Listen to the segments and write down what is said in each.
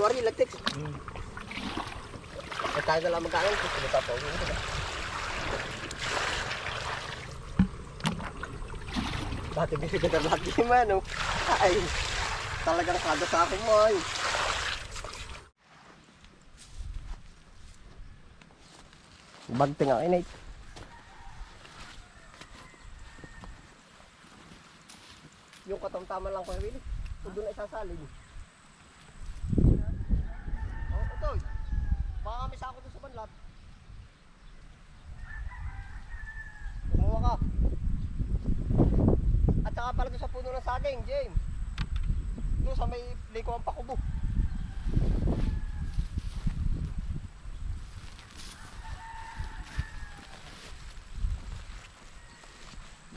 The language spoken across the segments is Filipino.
Tuwari, electric. Ay, kaya na lang magkain. Sige pa po. Dati bibigyan na lahat di man, oh. Ay, talagang kada sa akin mo, ay. Bagte nga, inay. Yung katamtaman lang ko, Willie. Doon ay sasalin. Oh, ito. Baka may sako doon sa banlat. Kumuha ka. At saka pala doon sa puno ng saging, James. Doon sa may liko ang pakubo.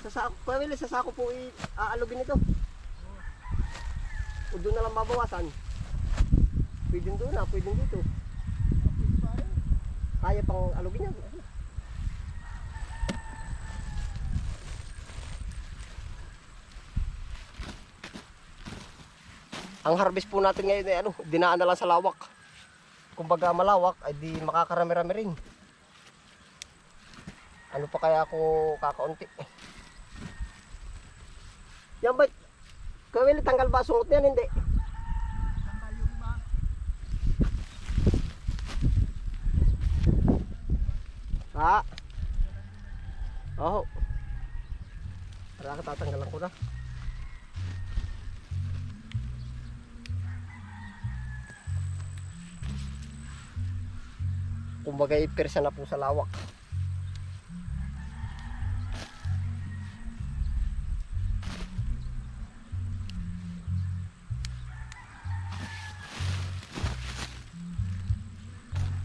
Sa sako, Kuya Willie, sa sako po i-aalugin ito. O doon na lang mabawasan. Pwede doon na, pwede dito. Kaya pang alugin yan. Ang harvest po natin ngayon ay ano, dinaan na lang sa lawak. Kumbaga malawak ay di makakarami-rami rin. Ano pa kaya ako kakaunti? Yan ba? Kawili, tanggal ba sungot niyan? Hindi. Ha? Oo. Para ka tatanggalan ko na. Kumbaga ipirsa na po sa lawak.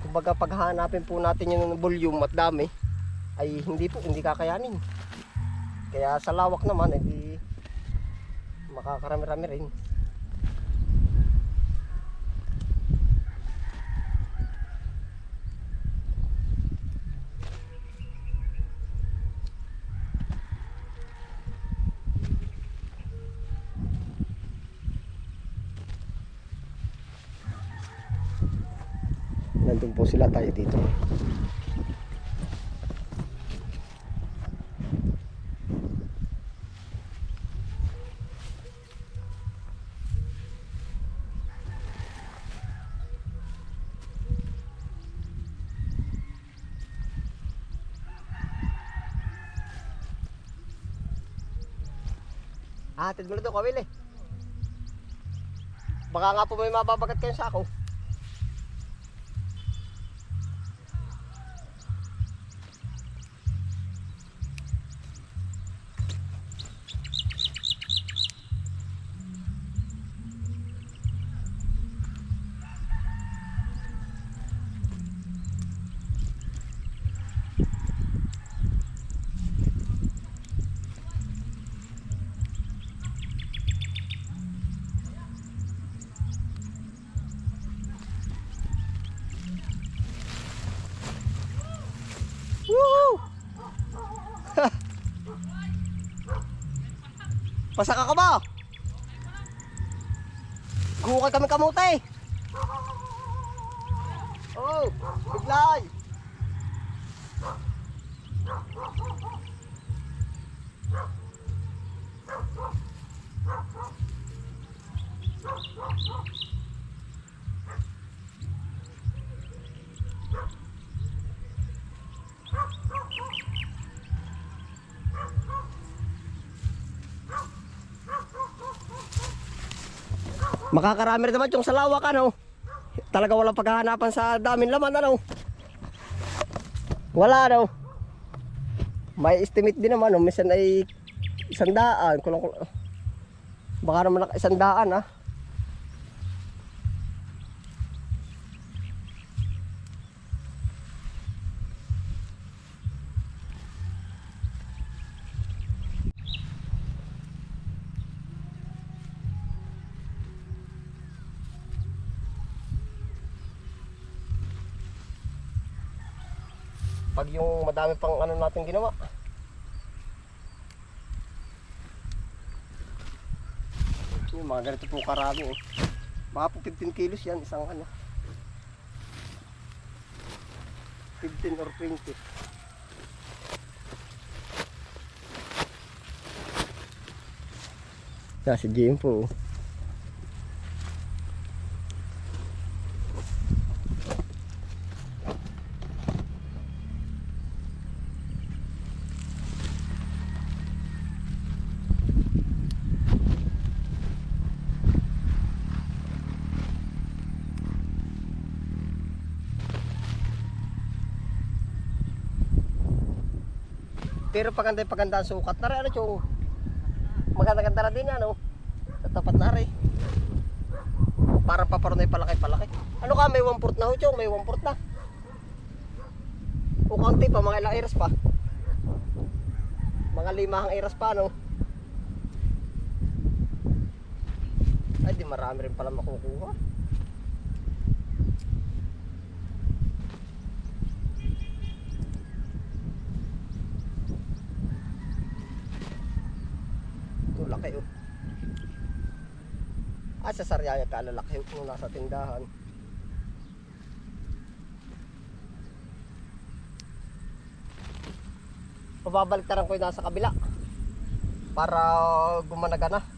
Kumbaga paghahanapin po natin yung volume at dami ay hindi po hindi kakayanin. Kaya sa lawak naman ay di makakarami-rami rin. Nandun po sila tayo dito. Ah, hatid mo na ito, kawil eh. Baka nga po may mababagat kayo sa ako. Woo! Pasaka ka ba? Gukay kami kamote. Oh, biglay. Makakarami rin naman yung sa lawak ano. Talaga walang paghahanapan sa daming laman ano. Wala ano. May estimate din naman, no? minsan ay isang daan. Kulang, kulang. Baka naman isang daan ah. Pag yung madami pang ano natin ginawa. Yung mga ganito po karami. Oh. Baka po 15 kilos yan, isang ano. 15 or 20. Yan, si GM po. Pero paganda paganda sukat na rin, ano chong? Maganda-ganda na din yan, oh. Sa tapat na rin. Parang paparoon palaki-palaki. Ano ka, may 1 port na ho, chong? May 1 port na. O kaunti pa, mga ilang eras pa. Mga limahang eras pa, no? Ay, di marami rin pala makukuha. Oh. Ah, sa Sariaya ka, lalaki kung nasa tindahan. Pababaliktaran ko yung nasa kabila. Para gumanaga na.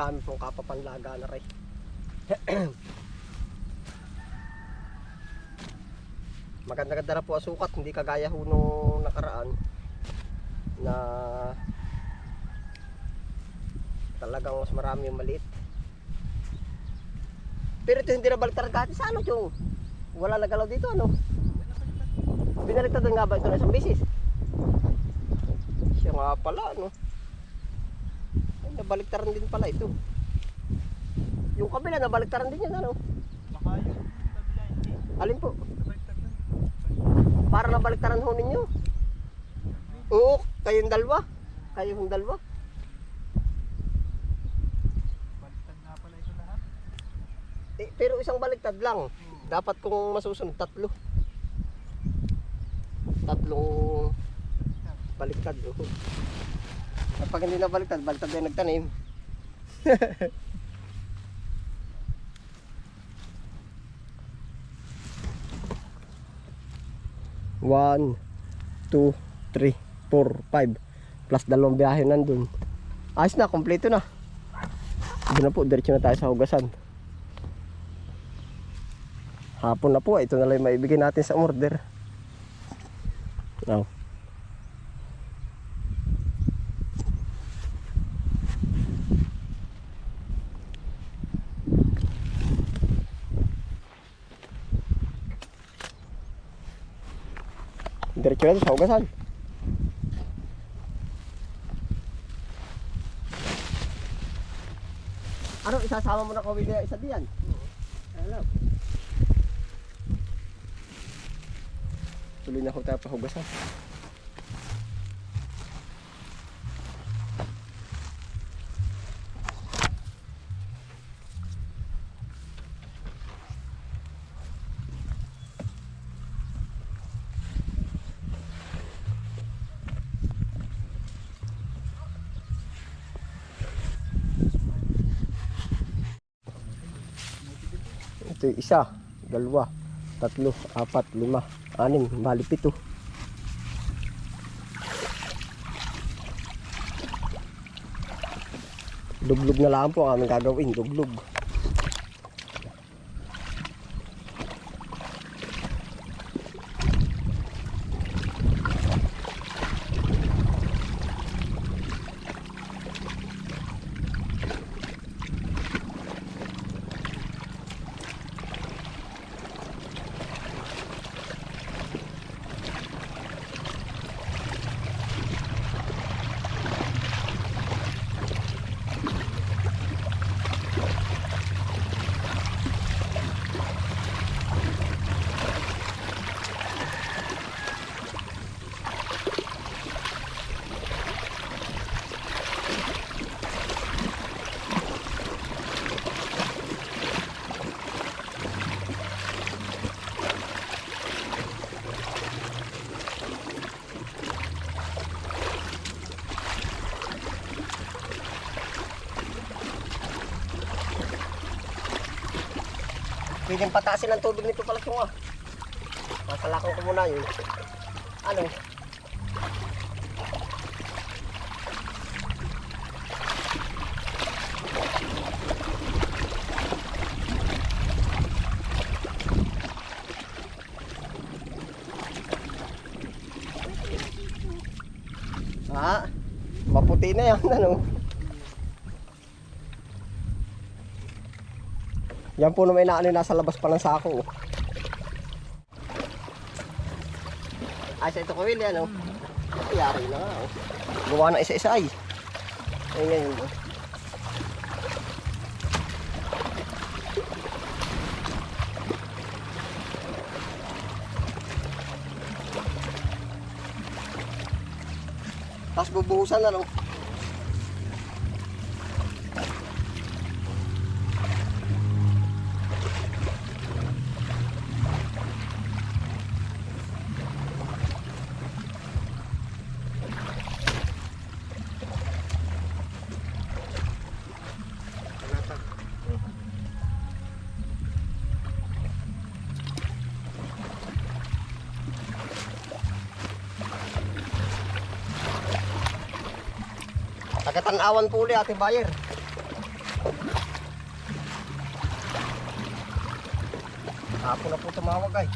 Dami pong kapapanlaga na rin. Maganda-ganda na po ang sukat, hindi kagaya ho nung nakaraan na talagang mas marami yung maliit. Pero ito hindi na baliktaran kahit sa ano yung wala nagalaw dito ano. Binaliktad nga ba ito na isang bisis? Siya nga pala ano. Nabaliktaran din pala ito. Yung kabila, nabaliktaran din yan, ano? Baka yung kabila hindi. Alin po? Para nabaliktaran ho ninyo. Oo, kayong dalawa. Kayong dalawa. Baliktad nga pala ito lahat. Eh, pero isang baliktad lang. Dapat kung masusunod, tatlo. Tatlong baliktad. Oo. At pag hindi na baliktad, din nagtanim. One, two, three, four, five. Plus dalawang biyahe nandun. Ayos na, kompleto na. Hindi na po, diretso na tayo sa hugasan. Hapon na po, ito na lang yung maibigay natin sa order. Now. Ito sa hugasan. Ano, isasama mo na kawili na isa diyan? Alam. Tuloy na ho tayo pahugasan. Ito yung isa, dalawa, tatlo, apat, lima, anim, bali pito. Duglog na lang po ang aming gagawin, duglog. Pwedeng pataasin ang tubig nito pala yung ah. Masalakaw ko muna yun. Ano? Ah, maputi na yan, ano? Yan po na may naano nasa labas pa ng sako. oh. Ay, sa ito ko Willie, ano? Yari na nga. oh. Gawa na isa-isa ay. Ay, ngayon. oh. Tapos bubuhusan na, no? Tagatanawan po ulit ate Bayer. Ako na po tumawag ay.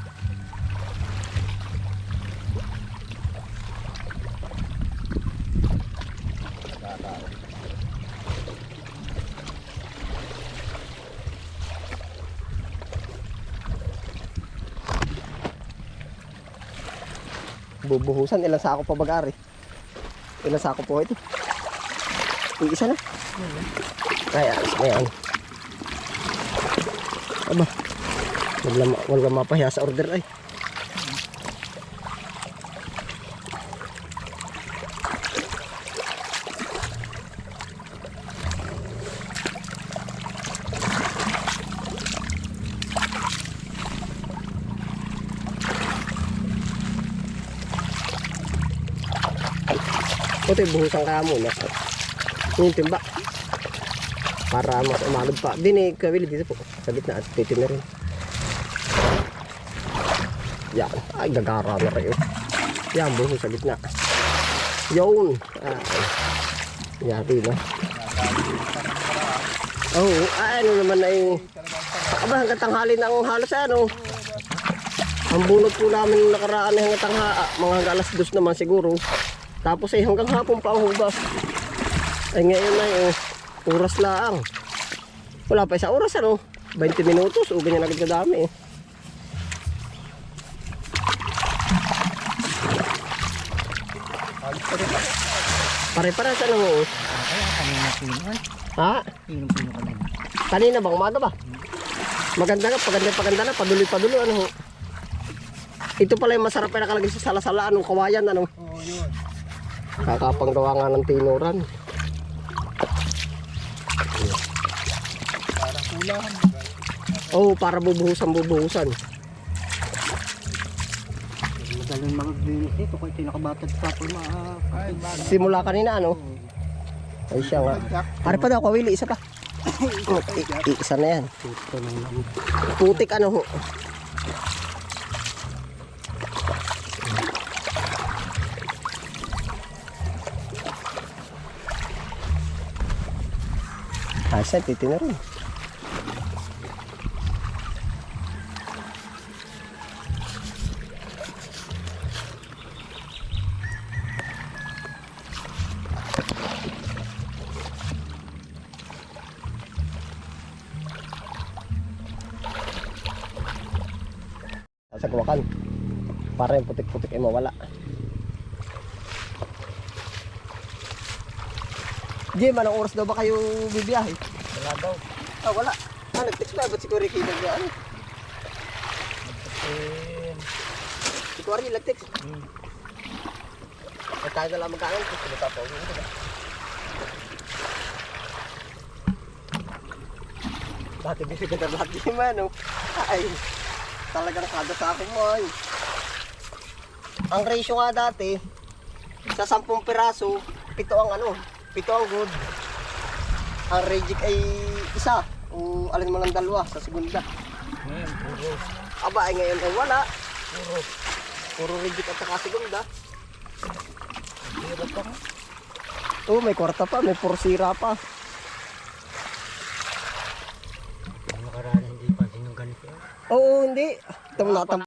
Bubuhusan ilang sako pa bagari. Ilang sako po ito. Yung isa na. Ay, alis na yan. Aba. Wala, wala mapahiya sa order ay. Ito yung buhusan ka muna. Yung. Para mas umalog pa. Din eh, kawili dito po. Sa gitna at titi na rin. Yan. Ay, gagara na kayo. Yan, buho sa gitna. Yun. Ay. Yari na. Oh, ay, ano naman na yung... Aba, hanggang tanghali na halos ano. Ang bunot po namin nakaraan ay hanggang tangha, ah, mga hanggang alas dos naman siguro. Tapos ay hanggang hapon pa ang hugas. Ay ngayon ay oh, oras lang. Wala pa isa oras ano. 20 minutos o ganyan agad kadami eh. Pare-pare sa ano mo? Kaya kanina pino. Ha? Pino pino kanina. Kanina bang umaga ba? Maganda nga, paganda paganda na, paduloy-paduloy ano ho. Ito pala yung masarap na nakalagay sa salasala, anong kawayan, ano. Oo, yun. Kakapanggawa nga ng tinuran. Kulang. Oh, para bubuhusan, bubuhusan. Madaling maglinis ito nakabatad sa pulma. Ay, Simula kanina, ano. Ay siya nga. Pare pa daw, kawili, isa pa. Oh, isa na yan. Putik ano ho. Ayos yan, titi na Sa kuwakan. Para yung putik-putik ay mawala. Jim, anong oras daw ba kayo bibiyahe? Wala daw. Ah, wala. Ah, nag-text ba? Ba't si Cory Kina niya? Ano? Eh, Si Cory nag-text. hmm. Ay, tayo na lang magkain. Gusto mo tapo. Dati bibigyan na lahat yung ano. Ay, talagang kada sa akin mo ay. Ang ratio nga dati, sa 10 piraso, pito ang ano, pito ang good. Ang reject ay isa. Kung alin mo ng dalawa sa segunda. Ngayon, puro. Aba, ay ngayon ay wala. Puro. Puro reject at saka segunda. Hirap pa. Oh, may kwarta pa, may pursira pa. Ang nakaraan hindi pa sinong ganito. Oo, hindi. Ito natam